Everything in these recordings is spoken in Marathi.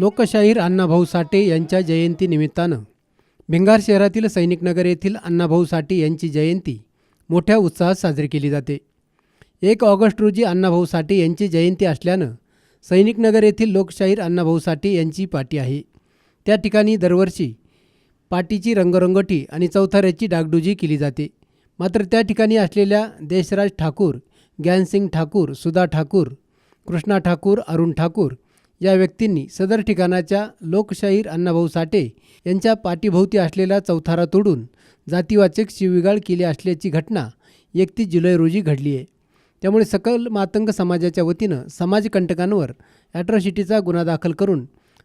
लोकशाहीर अण्णाभाऊ साठे यांच्या जयंतीनिमित्तानं भिंगार शहरातील सैनिकनगर येथील अण्णाभाऊ साठे यांची जयंती मोठ्या उत्साहात साजरी केली जाते. एक ऑगस्ट रोजी अण्णाभाऊ साठे यांची जयंती असल्यानं सैनिकनगर येथील लोकशाहीर अण्णाभाऊ साठे यांची पाटी आहे. त्या ठिकाणी दरवर्षी पाटीची रंगरंगोटी आणि चौथाऱ्याची डागडुजी केली जाते. मात्र त्या ठिकाणी असलेल्या देशराज ठाकूर ज्ञानसिंग ठाकूर सुधा ठाकूर कृष्णा ठाकूर अरुण ठाकूर या व्यक्तींनी सदर ठिकाणाच्या लोकशाहीर अण्णाभाऊ साठे यांच्या पाठीभोवती असलेला चौथारा तोडून जातीवाचक शिविगाळ केली असल्याची घटना एकतीस जुलै रोजी घडली आहे. त्यामुळे सकल मातंग समाजाच्या वतीनं समाजकंटकांवर ॲट्रॉसिटीचा गुन्हा दाखल करून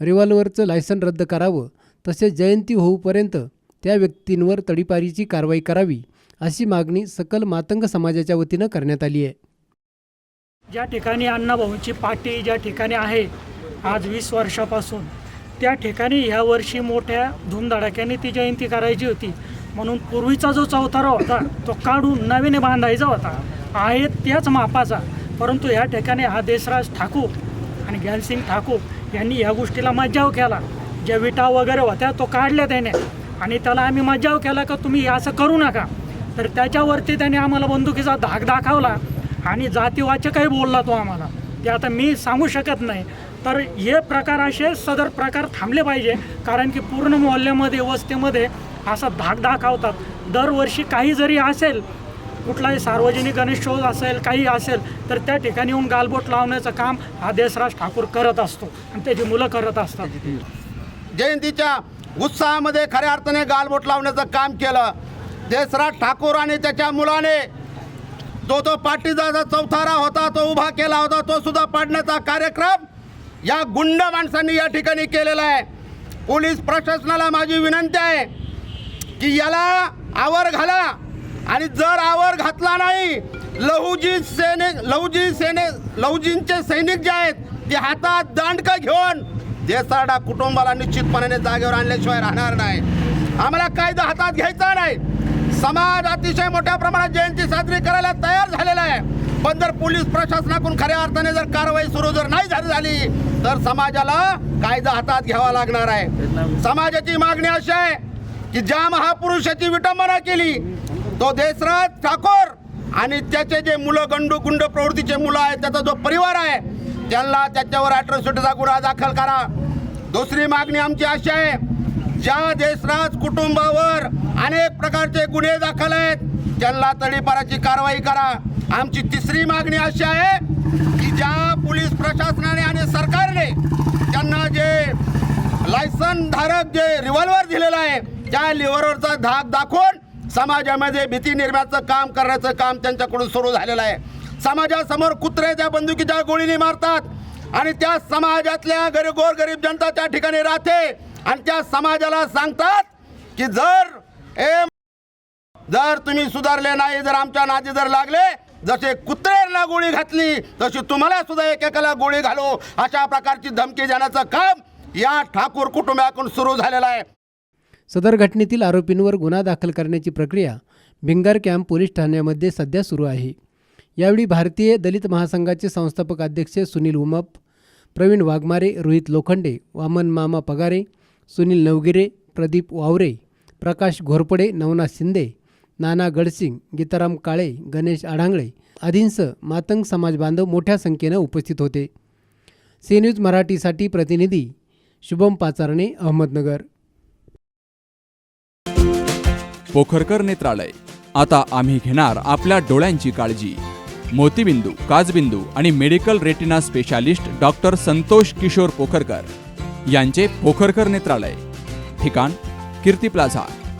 रिव्हॉल्वरचं लायसन रद्द करावं तसेच जयंती होऊपर्यंत त्या व्यक्तींवर तडीपारीची कारवाई करावी अशी मागणी सकल मातंग समाजाच्या वतीनं करण्यात आली आहे. ज्या ठिकाणी अण्णाभाऊंची पाटी ज्या ठिकाणी आहे आज वीस वर्षापासून. त्या ठिकाणी ह्या वर्षी मोठ्या धूमधडाक्याने ती जयंती करायची होती. म्हणून पूर्वीचा जो चौथारा होता तो काढून नवीन बांधायचा होता. आहे त्याच मापाचा. परंतु ह्या ठिकाणी हा देशराज ठाकूर आणि ज्ञानसिंग ठाकूर यांनी ह्या गोष्टीला मज्जाव केला. ज्या विटा वगैरे होत्या तो काढल्या त्याने. आणि त्याला आम्ही मज्जाव केला का तुम्ही असं करू नका. तर त्याच्यावरती त्याने आम्हाला बंदुकीचा धाक दाखवला आणि जातीवाचकही बोलला तो आम्हाला. ते आता मी सांगू शकत नाही. तर हे प्रकार असे सदर प्रकार थांबले पाहिजे. कारण की पूर्ण मोहल्ल्यामध्ये वस्तीमध्ये असा धाक दाखवतात दरवर्षी काही जरी असेल कुठलाही सार्वजनिक गणेशोत्सव असेल काही असेल तर त्या ठिकाणी येऊन गालबोट लावण्याचं काम हा देशराज ठाकूर करत असतो. आणि त्याची मुलं करत असतात. जयंतीच्या उत्साहामध्ये खऱ्या अर्थाने गालबोट लावण्याचं काम केलं. देसराज ठाकूर आणि त्याच्या मुलाने जो तो पाटीचा जो चौथारा होता तो उभा केला होता तो सुद्धा पाडण्याचा कार्यक्रम या गुंड माणसांनी या ठिकाणी केलेला आहे. पोलीस प्रशासनाला माझी विनंती आहे की याला आवर घाला आणि जर आवर घातला नाही लहुजी सैनिक लहुजी सेने लहुजींचे सैनिक जे आहेत ते हातात दांडकं घेऊन देसाडा कुटुंबाला निश्चितपणाने जागेवर आणल्याशिवाय राहणार नाही. आम्हाला कायदा हातात घ्यायचा नाही. समाज अतिशय मोठ्या प्रमाणात जयंती साजरी करायला तयार झालेला आहे. पण जर पोलीस प्रशासनाकडून खऱ्या अर्थाने जर कारवाई सुरू जर नाही झाली झाली तर समाजाला कायदा हातात घ्यावा लागणार आहे. समाजाची मागणी अशी आहे की ज्या महापुरुषाची विटंबना केली तो देशराज ठाकूर आणि त्याचे जे मुलं गंडू गुंड प्रवृत्तीचे मुलं आहेत त्याचा जो परिवार आहे त्यांना त्याच्यावर अॅट्रॉसिटीचा गुन्हा दाखल करा. दुसरी मागणी आमची अशी आहे ज्या देशराज कुटुंबावर अनेक प्रकारचे गुन्हे दाखल आहेत त्यांना तडीपाराची कारवाई करा. आमची तिसरी मागणी अशी आहे की ज्या पोलीस प्रशासनाने आणि सरकारने त्यांना जे लायसन धारक जे रिव्हॉल्वर दिलेलं आहे त्या लिव्हरवरचा धाक दाखवून समाजामध्ये भीती निर्माणाचं काम करण्याचं काम त्यांच्याकडून सुरू झालेलं आहे. समाजासमोर कुत्रे त्या बंदुकीच्या गोळीने मारतात आणि त्या समाजातल्या गरीब गोरगरीब जनता त्या ठिकाणी राहते आणि त्या समाजाला सांगतात की जर ए जर तुम्ही सुधारले नाही जर आमच्या नादी जर लागले जसे कुत्र्यांना गोळी घातली तशी तुम्हाला सुद्धा एकेकाला गोळी घालू. अशा प्रकारची धमकी देण्याचं काम या ठाकूर कुटुंबाकडून सुरू झालेलं आहे. सदर घटनेतील आरोपींवर गुन्हा दाखल करण्याची प्रक्रिया भिंगार कॅम्प पोलीस ठाण्यामध्ये सध्या सुरू आहे. यावेळी भारतीय दलित महासंघाचे संस्थापक अध्यक्ष सुनील उमप प्रवीण वाघमारे रोहित लोखंडे वामन मामा पगारे सुनील नवगिरे प्रदीप वावरे प्रकाश घोरपडे नवनाथ शिंदे नाना गडसिंग गीताराम काळे गणेश आढांगळे आदींसह मातंग समाज बांधव मोठ्या संख्येनं उपस्थित होते. सी न्यूज मराठीसाठी प्रतिनिधी शुभम पाचारणे अहमदनगर. पोखरकर नेत्रालय. आता आम्ही घेणार आपल्या डोळ्यांची काळजी. मोतीबिंदू काजबिंदू आणि medical retina specialist doctor Santosh Kishor Pokharkar यांचे पोखरकर नेत्रालय. ठिकाण Kirti plaza.